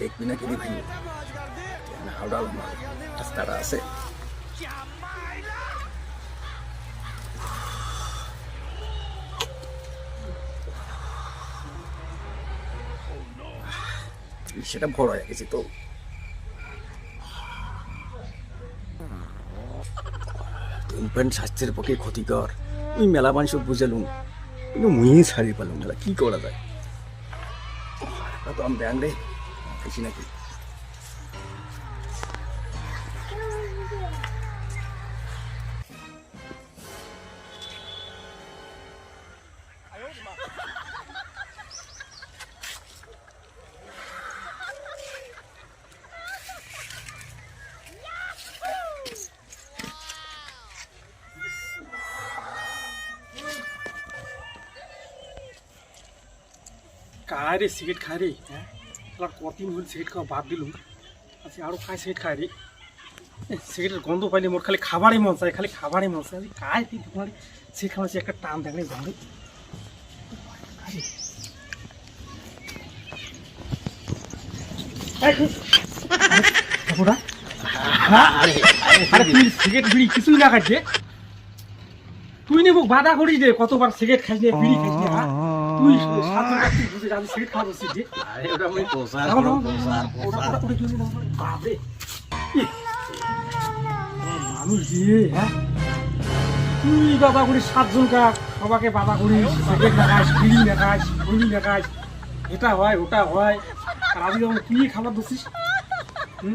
দেখবি না কিনি ভাই হাওড়াল রাস্তাটা আছে। সেটা বড় হয়ে গেছে তো। স্বাস্থ্যের পক্ষে ক্ষতিকর। ওই মেলা মানুষ বুঝালুম। কিন্তু মুই ছাড়ি পালুম না কি করা যায়? তো আমি ব্যাং রে খাইছি নাকি কায় রে সিগারেট খায় রে হ্যাঁ হল সিগারেট খাওয়া বাদ দিলুম। আচ্ছা আরও খায় সিগারেট খায় রে। সিগারেটের গন্ধ পাইলে মোর খালি খাবারই মন চায়, খালি খাবারই মন চায়। কায় তুই তোমার সিগারেট একটা টান তুই কিছুই তুই নে মুখ বাধা করিস দে, কতবার সিগারেট খাইস নে বিড়ি খাইস নে হ্যাঁ? তুই বুঝে আমি আরে ওটা ওটা-। বাপরে। মানুষ দিয়ে হ্যাঁ? তুই বাবা করিস সাতজন কা সবাকে বাবা করিস সিগারেট বিড়ি এটা হয় ওটা হয়। আর আজকে যখন তুই খাবার দিচ্ছিস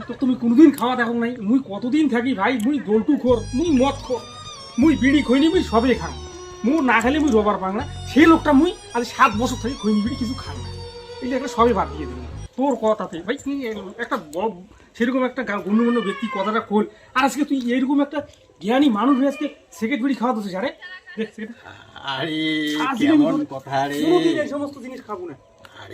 তো তুমি কোনোদিন খাওয়া দেখো নাই। মুই কতদিন থাকি ভাই মুই গোলটু খোর মুই মদ খোর মুই বিড়ি খইনি মুই সবে খাম মু না খেলে মুই রবার পাং না। সেই লোকটা মুই আজ সাত বছর থাকি খইনি বিড়ি কিছু খান না। এই একটা সবই বাদ দিয়ে দিল তোর কথাতে ভাই তুই একটা বড় সেরকম একটা গণ্যগণ্য গণ্যমান্য ব্যক্তি কথাটা খোল আর আজকে তুই এইরকম একটা জ্ঞানী মানুষ হয়ে আজকে সিগারেট বিড়ি খাওয়া দোষে আরে। দেখ সিগারেট আরে কেমন কথা রে। এই সমস্ত জিনিস খাব না।